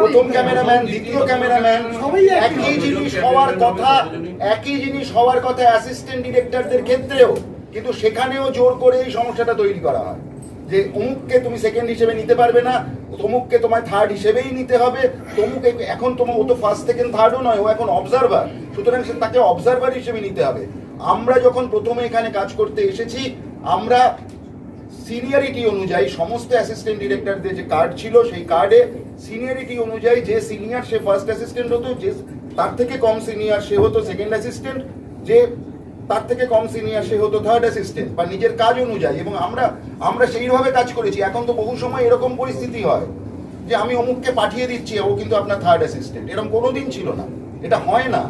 প্রথম ক্যামেরাম্যান, দ্বিতীয় ক্যামেরাম্যান, একই জিনিস হওয়ার কথা, একই জিনিস হওয়ার কথা অ্যাসিস্ট্যান্ট ডিরেক্টরদের ক্ষেত্রেও। কিন্তু সেখানেও জোর করে এই সমস্যাটা তৈরি করা হয়। যে অমুককে তুমি সেকেন্ড হিসেবে নিতে পারবে না, তমুককে তোমায় থার্ড হিসেবেই নিতে হবে। তমুক এখন তোমার ও তো ফার্স্ট সেকেন্ড থার্ডও নয়, ও এখন অবজারভার সুতরাং সে তাকে অবজারভার হিসেবে নিতে হবে। আমরা যখন প্রথমে এখানে কাজ করতে এসেছি, আমরা সিনিয়রিটি অনুযায়ী, সমস্ত অ্যাসিস্ট্যান্ট ডিরেক্টরদের যে কার্ড ছিল, সেই কার্ডে সিনিয়রিটি অনুযায়ী যে সিনিয়র সে ফার্স্ট অ্যাসিস্ট্যান্ট হতো, যে তার থেকে কম সিনিয়র সে হতো সেকেন্ড অ্যাসিস্ট্যান্ট যে তার থেকে কম সিনিয়র সে হতো থার্ড অ্যাসিস্ট্যান্ট বা নিজের কাজ অনুযায়ী। এবং আমরা আমরা সেইভাবে কাজ করেছি। এখন তো বহু সময় এরকম পরিস্থিতি হয় যে আমি অমুককে পাঠিয়ে দিচ্ছি, ও কিন্তু আপনার থার্ড অ্যাসিস্ট্যান্ট এরকম কোনোদিন ছিল না। এটা হয় না।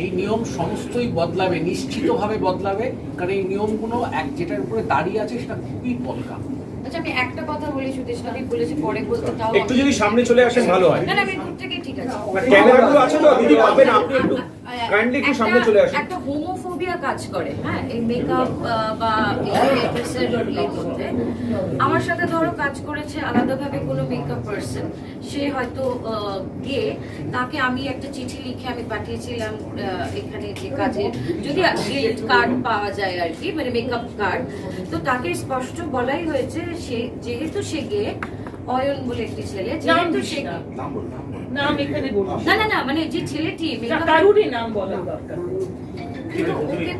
এই নিয়ম সমস্তই বদলাবে নিশ্চিতভাবে বদলাবে কারণ এই নিয়মগুলো এক যেটার উপরে দাঁড়িয়ে আছে সেটা খুবই বদলা আচ্ছা আমি একটা কথা বলি সুদেশ আমি বলেছি পরে বলতে তাও একটু যদি সামনে চলে আসেন ভালো হয়। না না আমি ঠিক আছে। ক্যামেরাগুলো আছে তো দিদি পাবেন আপনি একটু কাইন্ডলি একটু সামনে চলে আসুন। একটা হোমোফোবিয়া কাজ করে হ্যাঁ? এই মেকআপ বা এক্ট্রেসের ইয়ে আমার সাথে ধরো কাজ করেছে আলাদাভাবে কোনো মেকআপ পার্সন সে হয়তো গিয়ে তাকে আমি একটা চিঠি লিখে আমি পাঠিয়েছিলাম এখানে যে কাজের যদি গিল্ড কার্ড পাওয়া যায় আর কি মানে মেকআপ কার্ড তো তাকে স্পষ্ট বলাই হয়েছে সে যেহেতু সে গিয়ে অয়ন বলে একটি ছেলে যেহেতু সে নাম এখানে না না না মানে যে ছেলেটি কারুরই নাম বলা দরকার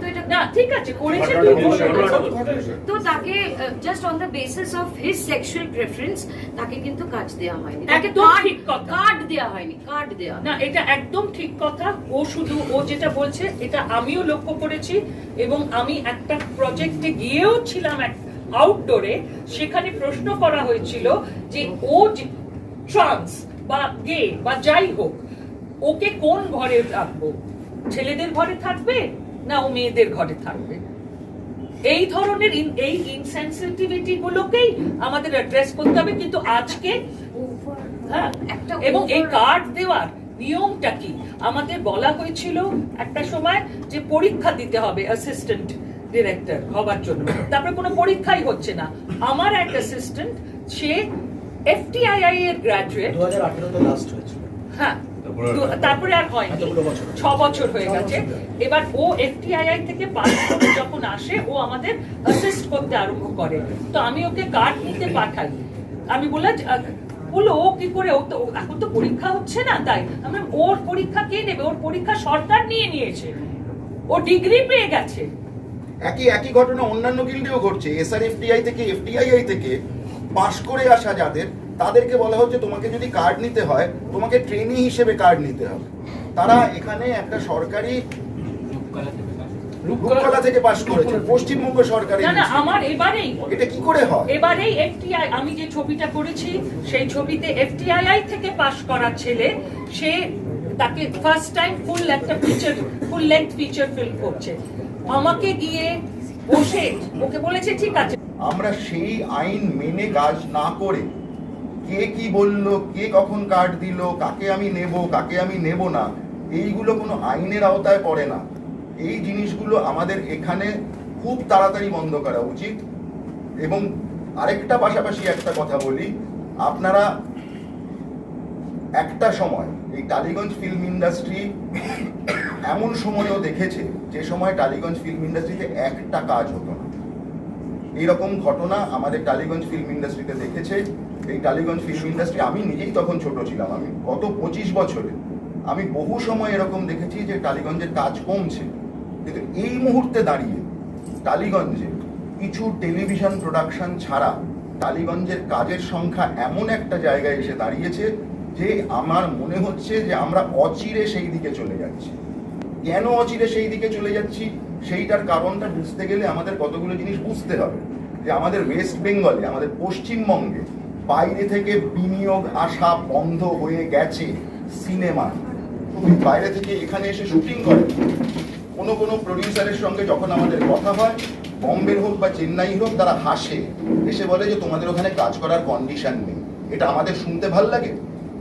তো এটা না ঠিক আছে করেছে তুই বলো। তো তাকে just on the basis of his sexual preference তাকে কিন্তু কাজ দেওয়া হয়নি। তাকে একদম ঠিক কথা। কার্ড দেওয়া হয়নি কার্ড দেওয়া না এটা একদম ঠিক কথা। ও শুধু ও যেটা বলছে এটা আমিও লক্ষ্য করেছি এবং আমি একটা প্রজেক্টে গিয়েও ছিলাম আউটডোরে সেখানে প্রশ্ন করা হয়েছিল যে ও ট্রান্স বা গে বা যাই হোক ওকে কোন ঘরে রাখব? ছেলেদের ঘরে থাকবে না ও মেয়েদের ঘরে থাকবে? এই ধরনের এই ইনসেন্সিটিভিটি গুলোকেই আমাদের অ্যাড্রেস করতে হবে কিন্তু আজকে হ্যাঁ এবং এই কার্ড দেওয়ার নিয়মটা কি? আমাদের বলা হয়েছিল একটা সময় যে পরীক্ষা দিতে হবে অ্যাসিস্ট্যান্ট ডিরেক্টর হবার জন্য। তারপরে কোনো পরীক্ষাই হচ্ছে না। আমার এক অ্যাসিস্ট্যান্ট সে এফটিআইআই এর গ্রাজুয়েট দু হাজার আঠেরোতে লাস্ট হয়েছিল। হ্যাঁ তারপরে আর হয়নি। ছ বছর হয়ে গেছে। এবার ও এফটিআইআই থেকে পাস করে যখন আসে ও আমাদের অ্যাসিস্ট করতে আরম্ভ করে। তো আমি ওকে কার্ড নিতে পাঠাই। আমি বললাম বলল ও কি করে ও তো ও- এখন তো পরীক্ষা হচ্ছে না তাই। আমি ওর পরীক্ষা কে নেবে? ওর পরীক্ষা সরকার নিয়ে নিয়েছে। ও ডিগ্রি পেয়ে গেছে। একই একই ঘটনা অন্যান্য গিল্ডেও ঘটছে। এসআরএফটিআই থেকে এফটিআইআই থেকে পাশ করে আসা যাদের তাদেরকে বলা হচ্ছে তোমাকে যদি কার্ড নিতে হয় তোমাকে ট্রেনি হিসেবে কার্ড নিতে হবে। তারা এখানে একটা সরকারি রূপকলা থেকে পাশ করেছে। পশ্চিমবঙ্গ সরকারের না আমার এবারেই এটা কি করে হয়? এবারেই এফটিআই আমি যে ছবিটা করেছি সেই ছবিতে এফটিআইআই থেকে পাশ করা ছেলে সে তাকে ফার্স্ট টাইম ফুল একটা feature full length feature film করছে। আমাকে গিয়ে বসে, ওকে বলেছে, ঠিক আছে। আমরা সেই আইন মেনে কাজ না করে কে কি বলল, কে কখন কার্ড দিল, কাকে আমি নেব, কাকে আমি নেব না, এইগুলো কোনো আইনের আওতায় পড়ে না। এই জিনিসগুলো আমাদের এখানে খুব তাড়াতাড়ি বন্ধ করা উচিত। এবং আরেকটা পাশাপাশি একটা কথা বলি, আপনারা একটা সময় এই টালিগঞ্জ ফিল্ম ইন্ডাস্ট্রি এমন সময়ও দেখেছে যে সময় টালিগঞ্জ ফিল্ম ইন্ডাস্ট্রিতে একটা কাজ হতো না। এইরকম ঘটনা আমাদের টালিগঞ্জ ফিল্ম ইন্ডাস্ট্রিতে দেখেছে। এই টালিগঞ্জ ফিল্ম ইন্ডাস্ট্রি আমি নিজেই তখন ছোট ছিলাম। আমি গত পঁচিশ বছরে আমি বহু সময় এরকম দেখেছি যে টালিগঞ্জের কাজ কমছে। কিন্তু এই মুহূর্তে দাঁড়িয়ে টালিগঞ্জে কিছু টেলিভিশন প্রোডাকশন ছাড়া টালিগঞ্জের কাজের সংখ্যা এমন একটা জায়গায় এসে দাঁড়িয়েছে যে আমার মনে হচ্ছে যে আমরা অচিরে সেই দিকে চলে যাচ্ছি। কেন অচিরে সেই দিকে চলে যাচ্ছি? সেইটার কারণটা বুঝতে গেলে আমাদের কতগুলো জিনিস বুঝতে হবে। যে আমাদের ওয়েস্ট বেঙ্গলে আমাদের পশ্চিমবঙ্গে বাইরে থেকে বিনিয়োগ আসা বন্ধ হয়ে গেছে সিনেমা। বাইরে থেকে এখানে এসে শুটিং করে। কোনো কোনো প্রডিউসারের সঙ্গে যখন আমাদের কথা হয়, বম্বের হোক বা চেন্নাই হোক, তারা হাসে। এসে বলে যে, তোমাদের ওখানে কাজ করার কন্ডিশন নেই। এটা আমাদের শুনতে ভালো লাগে।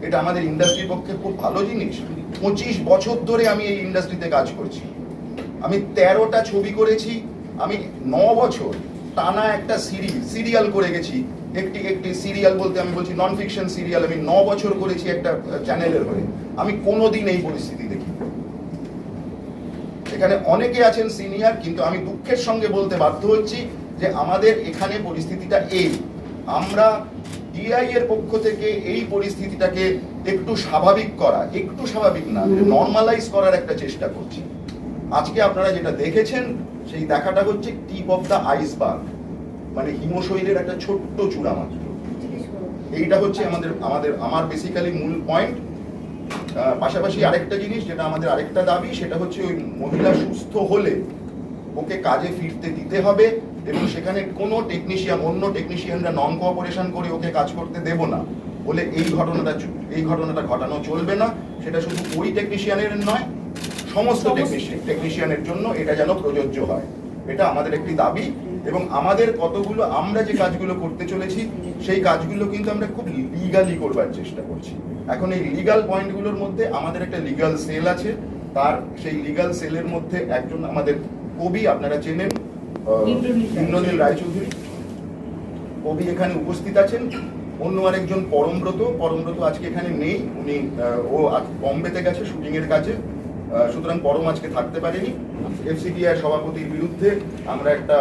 এটা আমাদের ইন্ডাস্ট্রির পক্ষে খুব ভালো জিনিস। পঁচিশ বছর ধরে আমি এই ইন্ডাস্ট্রিতে কাজ করছি। আমি তেরোটা ছবি করেছি, আমি ন বছর টানা একটা সিরিজ সিরিয়াল করে গেছি। একটি একটি সিরিয়াল বলতে আমি বলছি নন ফিকশন সিরিয়াল আমি ন বছর করেছি একটা চ্যানেলের হয়ে। আমি কোনোদিন এই পরিস্থিতি দেখি এখানে অনেকে আছেন সিনিয়র কিন্তু আমি দুঃখের সঙ্গে বলতে বাধ্য হচ্ছি যে আমাদের এখানে পরিস্থিতিটা এই। আমরা ডিআই এর পক্ষ থেকে এই পরিস্থিতিটাকে একটু স্বাভাবিক করা একটু স্বাভাবিক না নর্মালাইজ করার একটা চেষ্টা করছি। আজকে আপনারা যেটা দেখেছেন সেই দেখাটা হচ্ছে টিপ অফ দ্য আইসবার্গ মানে হিমশৈলের একটা ছোট্ট চূড়া মাত্র। এইটা হচ্ছে আমাদের আমাদের আমার বেসিক্যালি মূল পয়েন্ট পাশাপাশি আরেকটা জিনিস যেটা আমাদের আরেকটা দাবি সেটা হচ্ছে ওই মহিলা সুস্থ হলে ওকে কাজে ফিরতে দিতে হবে। এবং সেখানে কোনো টেকনিশিয়ান অন্য টেকনিশিয়ানরা নন কোঅপারেশন করে ওকে কাজ করতে দেব না। বলে এই ঘটনাটা এই ঘটনাটা ঘটানো চলবে না। সেটা শুধু ওই টেকনিশিয়ানের নয় সমস্ত টেকনিশিয়ান টেকনিশিয়ানের জন্য এটা যেন প্রযোজ্য হয়। এটা আমাদের একটি দাবি এবং আমাদের কতগুলো আমরা যে কাজগুলো করতে চলেছি সেই কাজগুলো কিন্তু আমরা খুব লিগালি করবার চেষ্টা করছি। এখন এই লিগাল পয়েন্টগুলোর মধ্যে আমাদের একটা লিগাল সেল আছে। তার সেই লিগাল সেলের মধ্যে একজন আমাদের কবি আপনারা চেনেন ইন্দ্রনীল রায়চৌধুরী। কবি এখানে উপস্থিত আছেন। অন্য আরেকজন পরমব্রত। পরমব্রত আজকে এখানে নেই। উনি ও বম্বেতে গেছে শুটিং এর কাছে সুতরাং পরম আজকে থাকতে পারেনি। এফসিডিআই সভাপতির বিরুদ্ধে আমরা একটা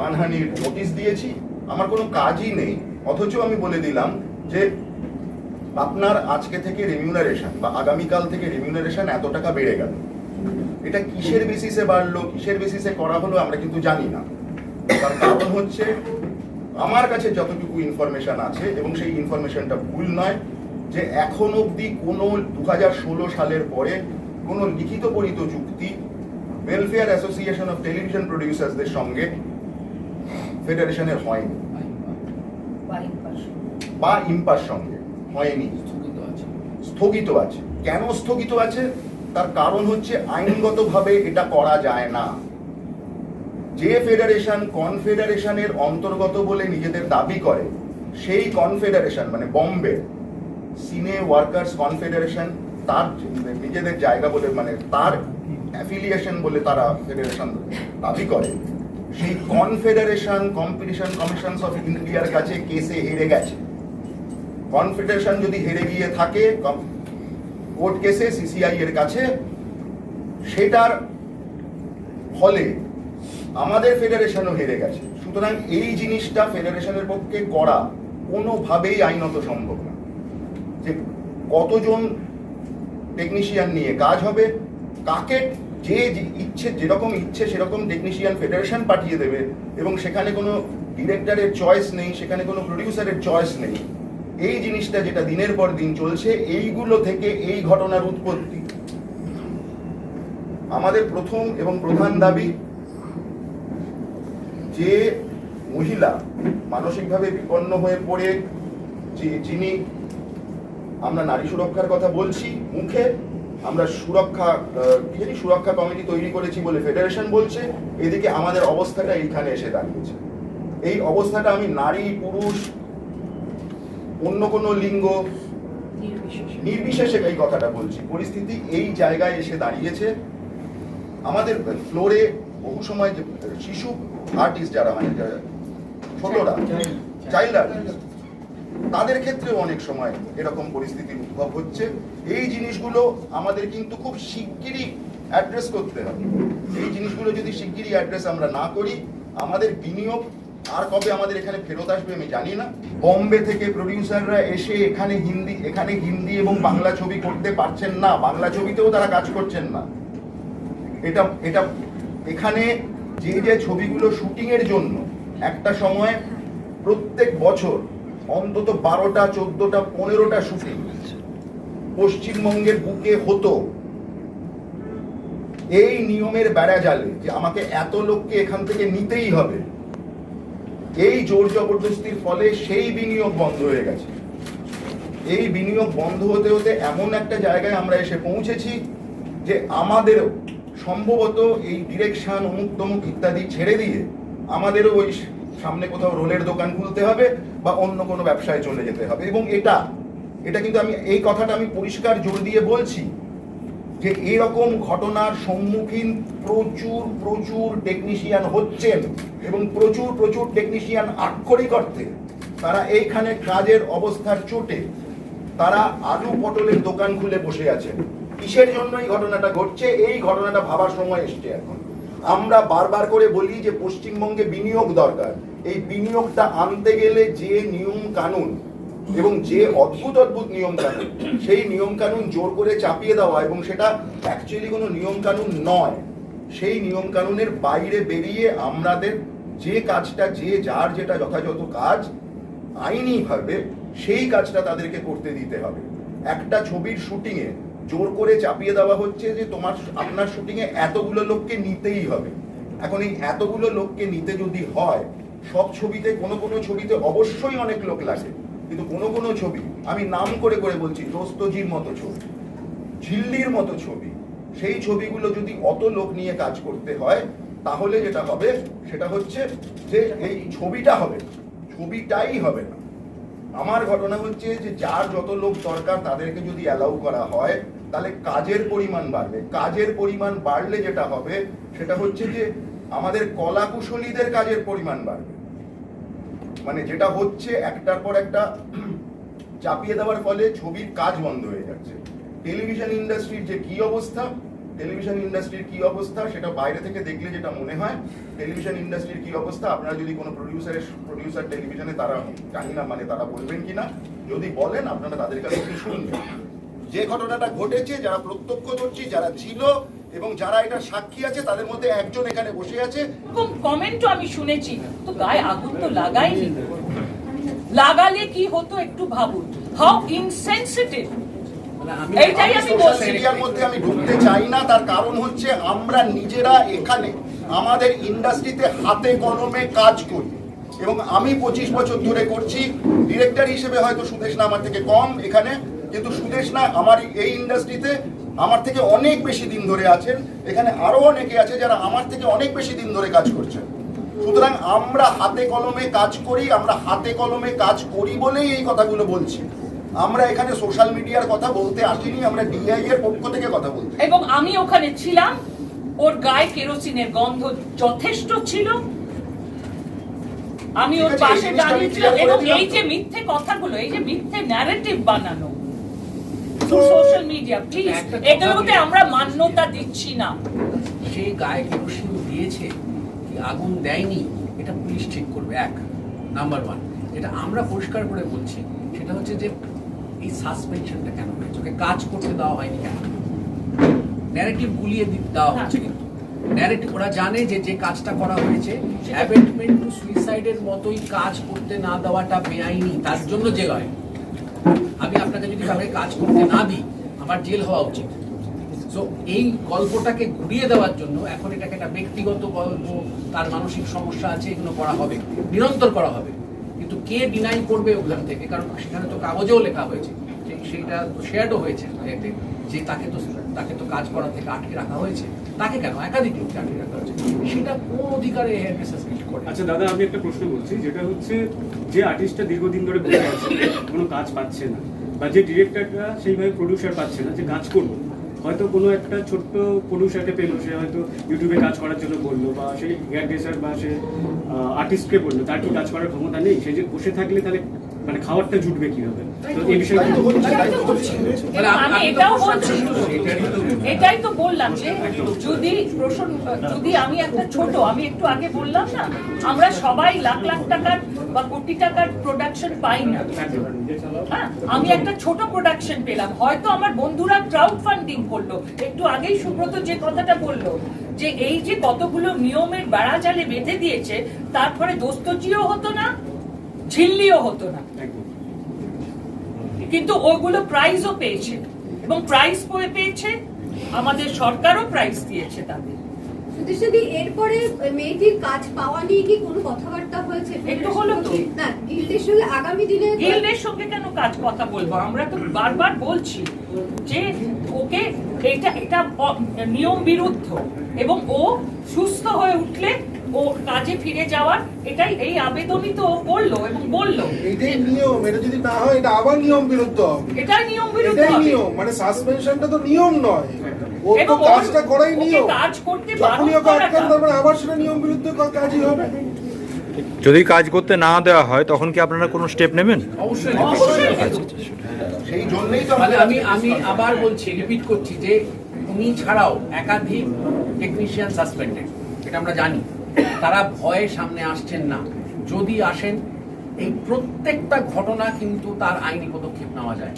মানহানির নোটিশ দিয়েছি। আমার কোনো কাজই নেই। অথচ আমি বলে দিলাম যে, আপনার আজকে থেকে রেমিউনারেশন বা আগামীকাল থেকে রেমিউনারেশন এত টাকা বেড়ে গেল। এটা কিসের বেসিসে বাড়লো কিসের বেসিসে করা হলো আমরা কিন্তু জানি না। তার কারণ হচ্ছে আমার কাছে যতটুকু ইনফরমেশন আছে এবং সেই ইনফরমেশনটা ভুল নয় যে এখন অবধি কোনো দু সালের পরে কোনো লিখিত পরিত চুক্তি ওয়েলফেয়ার অ্যাসোসিয়েশন অফ টেলিভিশন প্রডিউসার্সদের সঙ্গে ফেডারেশনের হয়নি। বা ইম্পার সঙ্গে হয়নি। স্থগিত আছে। স্থগিত আছে। কেন স্থগিত আছে? তার কারণ হচ্ছে আইনগতভাবে এটা করা যায় না। যে ফেডারেশন কনফেডারেশনের অন্তর্গত বলে নিজেদের দাবি করে, সেই কনফেডারেশন মানে বম্বে, সিনে ওয়ার্কার্স কনফেডারেশন, তার নিজেদের জায়গা বলে মানে তার অ্যাফিলিয়েশন বলে তারা ফেডারেশন দাবি করে। সেই কনফেডারেশন কম্পিটিশন কমিশনস অফ ইন্ডিয়ার কাছে কেসে হেরে গেছে। কনফেডারেশন যদি হেরে গিয়ে থাকে কোর্ট কেসে সিসিআই এর কাছে, সেটার ফলে আমাদের ফেডারেশনও হেরে গেছে। সুতরাং এই জিনিসটা ফেডারেশনের পক্ষে করা কোনোভাবেই আইনত সম্ভব না। যে কতজন টেকনিশিয়ান নিয়ে কাজ হবে, কাকে যে ইচ্ছে, যেরকম ইচ্ছে, সেরকম টেকনিশিয়ান ফেডারেশন পাঠিয়ে দেবে এবং সেখানে কোনো ডিরেক্টরের চয়েস নেই, সেখানে কোনো প্রডিউসারের চয়েস নেই। এই জিনিসটা যেটা দিনের পর দিন চলছে, এইগুলো থেকে এই ঘটনার উৎপত্তি। আমাদের প্রথম এবং প্রধান দাবি যে মহিলা মানসিকভাবে বিপন্ন হয়ে পড়ে, যে যিনি আমরা নারী সুরক্ষার কথা বলছি, মুখে আমরা সুরক্ষা জানি সুরক্ষা কমিটি তৈরি করেছি বলে ফেডারেশন বলছে, এদিকে আমাদের অবস্থাটা এইখানে এসে দাঁড়িয়েছে। এই অবস্থাটা আমি নারী, পুরুষ অন্য কোনো লিঙ্গ নির্বিশেষে। এই কথাটা বলছি। পরিস্থিতি এই জায়গায় এসে দাঁড়িয়েছে। আমাদের ফ্লোরে বহু সময় যে শিশু আর্টিস্ট যারা মানে ছোটরা চাইল্ড আর্টিস্ট তাদের ক্ষেত্রেও অনেক সময় এরকম পরিস্থিতির উদ্ভব হচ্ছে। এই জিনিসগুলো আমাদের কিন্তু খুব শিগগিরই অ্যাড্রেস করতে হবে। এই জিনিসগুলো যদি শিগগিরই অ্যাড্রেস আমরা না করি আমাদের বিনিয়োগ আর কবে আমাদের এখানে ফেরত আসবে আমি জানি না। বম্বে থেকে প্রডিউসাররা এসে এখানে হিন্দি এখানে হিন্দি এবং বাংলা ছবি করতে পারছেন না। বাংলা ছবিতেও তারা কাজ করছেন না। এটা এটা, এখানে যে যে ছবিগুলো শুটিং এর জন্য একটা সময় প্রত্যেক বছর অন্তত বারোটা, চোদ্দটা, পনেরোটা শুটিং পশ্চিমবঙ্গের বুকে হতো। এই নিয়মের বেড়া জালে যে আমাকে এত লোককে এখান থেকে নিতেই হবে। এই জোর জবরদস্তির ফলে সেই বিনিয়োগ বন্ধ হয়ে গেছে। এই বিনিয়োগ বন্ধ হতে হতে এমন একটা জায়গায় আমরা এসে পৌঁছেছি যে আমাদেরও সম্ভবত এই ডিরেকশন, অমুক তমুক ইত্যাদি ছেড়ে দিয়ে আমাদেরও ওই সামনে কোথাও রোলের দোকান খুলতে হবে বা অন্য কোনো ব্যবসায় চলে যেতে হবে। এবং এটা এটা কিন্তু আমি, এই কথাটা আমি পরিষ্কার জোর দিয়ে বলছি। যে এরকম ঘটনার সম্মুখীন প্রচুর প্রচুর টেকনিশিয়ান হচ্ছেন এবং প্রচুর প্রচুর টেকনিশিয়ান আক্ষরিক অর্থে তারা এইখানে কাজের অবস্থার চোটে তারা আলু পটলের দোকান খুলে বসে আছেন। কিসের জন্য এই ঘটনাটা ঘটছে? এই ঘটনাটা ভাবার সময় এসছে এখন। আমরা বারবার করে বলি যে পশ্চিমবঙ্গে বিনিয়োগ দরকার। এই বিনিয়োগটা আনতে গেলে যে নিয়ম কানুন এবং যে অদ্ভুত অদ্ভুত নিয়ম কানুন সেই নিয়ম কানুন জোর করে চাপিয়ে দেওয়া এবং সেটা অ্যাকচুয়ালি কোনো নিয়ম কানুন নয়। সেই নিয়ম কানুনের বাইরে বেরিয়ে আমাদের যে কাজটা, যে যার যেটা যথাযথ কাজ, আইনিভাবে সেই কাজটা তাদেরকে করতে দিতে হবে। একটা ছবির শুটিংয়ে জোর করে চাপিয়ে দেওয়া হচ্ছে যে তোমার, আপনার শুটিংয়ে এতগুলো লোককে নিতেই হবে। এখন এই এতগুলো লোককে নিতে যদি হয়, সব ছবিতে, কোনো কোনো ছবিতে অবশ্যই অনেক লোক লাগে। কিন্তু কোনো কোনো ছবি, আমি নাম করে করে বলছি দোস্তজির মতো ছবি, ঝিল্লির মতো ছবি, সেই ছবিগুলো যদি অত লোক নিয়ে কাজ করতে হয়, তাহলে যেটা হবে, সেটা হচ্ছে যে এই ছবিটা হবে, ছবিটাই হবে না। আমার ঘটনা হচ্ছে যে যার যত লোক দরকার, তাদেরকে যদি অ্যালাউ করা হয়, তাহলে কাজের পরিমাণ বাড়বে। কাজের পরিমাণ বাড়লে যেটা হবে, সেটা হচ্ছে যে আমাদের কলা কুশলীদের কাজের পরিমাণ বাড়বে। মানে যেটা হচ্ছে, একটার পর একটা চাপিয়ে দেওয়ার ফলে ছবির কাজ বন্ধ হয়ে যাচ্ছে। টেলিভিশন ইন্ডাস্ট্রির যে কি অবস্থা, টেলিভিশন ইন্ডাস্ট্রির কি অবস্থা সেটা বাইরে থেকে দেখলে যেটা মনে হয়, টেলিভিশন ইন্ডাস্ট্রির কি অবস্থা, আপনারা যদি কোনো প্রডিউসারের প্রডিউসার টেলিভিশনে তারা জানি না মানে তারা বলবেন কিনা, যদি বলেন আপনারা তাদের কাছে শুনবেন। যে ঘটনাটা ঘটেছে, যারা প্রত্যক্ষ প্রত্যক্ষদর্শী যারা ছিল এবং যারা এটা সাক্ষী আছে তাদের মধ্যে একজন এখানে বসে আছে। এরকম কমেন্টও আমি শুনেছি তো গায়ে আগুন তো লাগাইনি। লাগালে কি হতো একটু ভাবুন। হাউ ইনসেনসিটিভ এইটাই আমি বলছি। মিডিয়ার মধ্যে আমি ঢুকতে চাই না তার কারণ হচ্ছে আমরা নিজেরা এখানে আমাদের ইন্ডাস্ট্রিতে হাতে কলমে কাজ করি। এবং আমি পঁচিশ বছর ধরে করছি ডিরেক্টর হিসেবে হয়তো সুদেশনা আমার থেকে কম এখানে কিন্তু সুদেশনা আমার এই ইন্ডাস্ট্রিতে আমার থেকে অনেক বেশি দিন ধরে আছেন। এখানে আরও অনেকে আছে যারা আমার থেকে অনেক বেশি দিন ধরে কাজ করছেন। সুতরাং আমরা হাতে কলমে কাজ করি আমরা হাতে কলমে কাজ করি বলেই এই কথাগুলো বলছি। আমরা এখানে সোশ্যাল মিডিয়ার কথা বলতে আসিনি আমরা ডিআই এর পক্ষ থেকে কথা বলতে এবং আমি ওখানে ছিলাম ওর গায়ে কেরোসিনের গন্ধ যথেষ্ট ছিল। আমি ওর পাশে দাঁড়িয়েছিলাম এবং এই যে মিথ্যে কথাগুলো এই যে মিথ্যে ন্যারেটিভ বানানো সোশ্যাল মিডিয়া প্লিজ এগুলোতে আমরা মান্যতা দিচ্ছি না। সেই গায়ে কেরোসিন দিয়েছে কি আগুন দেয়নি? এটা পুলিশ ঠিক করবে এক। নাম্বার ওয়ান এটা আমরা পরিষ্কার করে বলছি সেটা হচ্ছে যে এই সাসপেনশনটা কেন হয়েছে? ওকে কাজ করতে দেওয়া হয়নি কেন? ন্যারেটিভ গুলিয়ে দেওয়া হচ্ছে কিন্তু। ন্যারেটিভ ওরা জানে যে যে কাজটা করা হয়েছে অ্যাবেটমেন্ট টু সুইসাইডের মতোই কাজ করতে না দেওয়াটা বেআইনি তার জন্য জেল হয়। আমি আপনাকে যদি কাউকে কাজ করতে না দিই, আমার জেল হওয়া উচিত। সো এই গল্পটাকে ঘুরিয়ে দেওয়ার জন্য এখন এটাকে একটা ব্যক্তিগত গল্প, তার মানসিক সমস্যা আছে, এগুলো করা হবে, নিরন্তর করা হবে। কিন্তু কে ডিনাই করবে ওখান থেকে? কারণ সেখানে তো কাগজেও লেখা হয়েছে। সেই- সেইটা তো শেয়ারও হয়েছে। যে তাকে তো তাকে তো কাজ করা থেকে আটকে রাখা হয়েছে। তাকে কেন? একাধিক লোককে আটকে রাখা হয়েছে। সেটা কোন অধিকারে আচ্ছা দাদা, আমি একটা প্রশ্ন বলছি, যেটা হচ্ছে যে আর্টিস্টটা দীর্ঘদিন ধরে বসে আছে, কোনো কাজ পাচ্ছে না, বা যে ডিরেক্টরটা সেইভাবে প্রডিউসার পাচ্ছে না, যে কাজ করব হয়তো কোনো একটা ছোট্ট প্রডিউসারকে পেল, সে হয়তো ইউটিউবে কাজ করার জন্য বলল, বা সেই গ্যাডেসার বা সে আর্টিস্টকে বলল, তার কি কাজ করার ক্ষমতা নেই? সে যে বসে থাকলে তাহলে মানে খাবারটা জুটবে কীভাবে? তো এই বিষয়ে তো বলছি, তাই তো বলছি। মানে আমি আমি এটাও বলছি এটাই তো বললাম যে যদি প্রশ্ন যদি আমি একটা ছোট আমি একটু আগে বললাম না আমরা সবাই লাখ লাখ টাকার বা কোটি টাকার প্রোডাকশন পাই না। হ্যাঁ আমি একটা ছোট প্রোডাকশন পেলাম। হয়তো আমার বন্ধুরা ক্রাউড ফান্ডিং করল। একটু আগেই সুব্রত যে কথাটা বলল যে এই যে কতগুলো নিয়মের বেড়া জালে বেঁধে দিয়েছে তারপরে দোস্তজিও হতো না? ঝিল্লিও হতো না। কিন্তু ওগুলো প্রাইজও পেয়েছে। এবং প্রাইজ পেয়েছে আমাদের সরকারও প্রাইজ দিয়েছে তাদের। যদি এরপরে মেয়েটির কাজ পাওয়া নিয়ে কি কোনো কথাবার্তা হয়েছে? একটু হলো তো। না গিল্ডের সঙ্গে আগামী দিনে গিল্ডের সঙ্গে কেন কাজ কথা বলব? আমরা তো বারবার বলছি যে ওকে এটা এটা নিয়ম বিরুদ্ধ। এবং ও সুস্থ হয়ে উঠলে ও কাজে ফিরে যাওয়ার এটাই এই আবেদনই তো করল এবং বলল। এটাই নিয়ম এটা যদি না হয় এটা আবার নিয়ম বিরুদ্ধ হবে। এটাই নিয়ম বিরুদ্ধ এটাই নিয়ম মানে সাসপেনশনটা তো নিয়ম নয়। ও তো কাজটা করাই নিয়ম। কাজ করতে যখনই ওকে আটকান করাটা- মানে আবার সেটা নিয়ম বিরুদ্ধে কাজই হবে। যদি কাজ করতে না দেওয়া হয় তখন কি আপনারা কোনো স্টেপ নেবেন? অবশ্যই অবশ্যই সেই জন্যই তো আমি আমি আবার বলছি রিপিট করছি যে উনি ছাড়াও একাধিক টেকনিশিয়ান সাসপেন্ডেড এটা আমরা জানি। তারা ভয়ে সামনে আসছেন না। যদি আসেন, এই প্রত্যেকটা ঘটনা কিন্তু তার আইনি পদক্ষেপ নেওয়া যায়।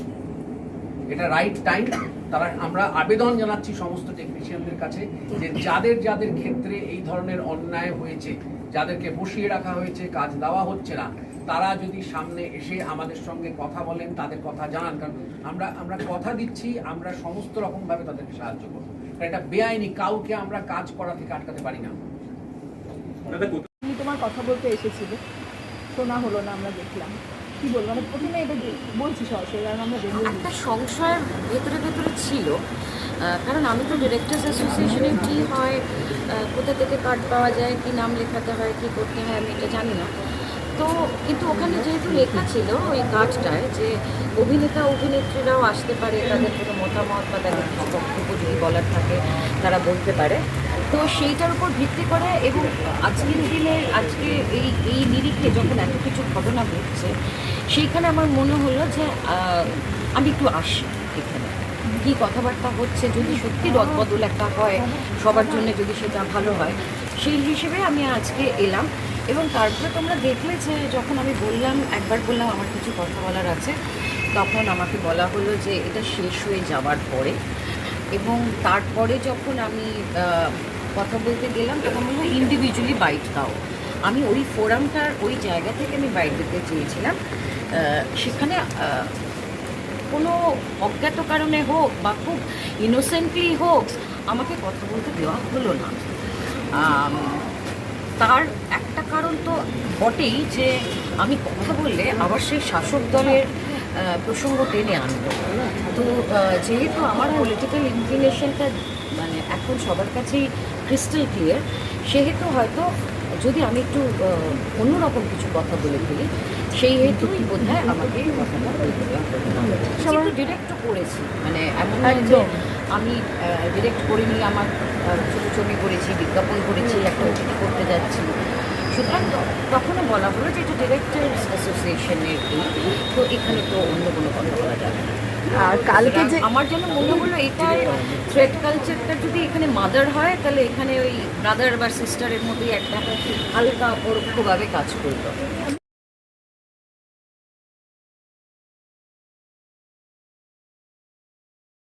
এটা রাইট টাইম তারা, আমরা আবেদন জানাচ্ছি সমস্ত টেকনিশিয়ানদের কাছে যে যাদের যাদের ক্ষেত্রে এই ধরনের অন্যায় হয়েছে, যাদেরকে বসিয়ে রাখা হয়েছে, কাজ দেওয়া হচ্ছে না, তারা যদি সামনে এসে আমাদের সঙ্গে কথা বলেন, তাদের কথা জানান। কারণ আমরা আমরা কথা দিচ্ছি, আমরা সমস্ত রকমভাবে তাদেরকে সাহায্য করব। এটা বেআইনি, কাউকে আমরা কাজ করা থেকে আটকাতে পারি না। তুমি তোমার কথা বলতে এসেছিলে। শোনা হলো না আমরা দেখলাম। কি বলব? মানে প্রথমে এটা বলছি সরাসরি কারণ আমরা একটা সংশয়ের ভেতরে ভেতরে ছিল। কারণ আমি তো ডিরেক্টর্স অ্যাসোসিয়েশনের কি হয় কোথা থেকে কার্ড পাওয়া যায় কি নাম লেখাতে হয় কি করতে হয় আমি এটা জানি না। তো কিন্তু ওখানে যেহেতু লেখা ছিল ওই কার্ডটায় যে অভিনেতা অভিনেত্রীরাও আসতে পারে তাদের কোনো মতামত বা তাদের কিছু বক্তব্য যদি বলার থাকে তারা বলতে পারে। তো সেইটার উপর ভিত্তি করে এবং আজকের দিনে, আজকে এই এই নিরিখে যখন এত কিছু ঘটনা ঘটছে, সেইখানে আমার মনে হলো যে আমি একটু আসি এখানে। কী কথাবার্তা হচ্ছে, যদি সত্যি রদবদল একটা হয়, সবার জন্য যদি সেটা ভালো হয়, সেই হিসেবে আমি আজকে এলাম। এবং তারপরে তোমরা দেখলে যে, যখন আমি বললাম, একবার বললাম আমার কিছু কথা বলার আছে, তখন আমাকে বলা হলো যে, এটা শেষ হয়ে যাওয়ার পরে। এবং তারপরে যখন আমি কথা বলতে গেলাম, তখন বলল ইন্ডিভিজুয়ালি বাইট দাও। আমি ওই ফোরামটার ওই জায়গা থেকে আমি বাইট দিতে চেয়েছিলাম। সেখানে কোনো অজ্ঞাত কারণে হোক বা খুব ইনোসেন্টলি হোক, আমাকে কথা বলতে দেওয়া হলো না। তার একটা কারণ তো বটেই যে, আমি কথা বললে আবার সেই শাসক দলের প্রসঙ্গ টেনে আনব। তো যেহেতু আমার পলিটিক্যাল ইনক্লিনেশনটা এখন সবার কাছেই ক্রিস্টাল ক্লিয়ার সেহেতু হয়তো যদি আমি একটু অন্যরকম কিছু কথা বলে ফেলি সেই হেতুই বোধ হয় আমাকে কথাটা বলতে ডিরেক্টও করেছি মানে এমন যে আমি ডিরেক্ট করিনি আমার ছোটো ছবি করেছি বিজ্ঞাপন করেছি একটা ওটিটি করতে যাচ্ছি। সুতরাং তখনও বলা হলো যে এটা ডিরেক্টর্স অ্যাসোসিয়েশনের এই তো এখানে তো অন্য কোনো কথা বলা যাবে না। আর কালকে যে আমার জন্য মনে হলো এটা থ্রেড কালচারটা যদি এখানে মাদার হয়, তাহলে এখানে ওই ব্রাদার বা সিস্টারের মধ্যেই একটা হালকা পরোক্ষভাবে কাজ করতো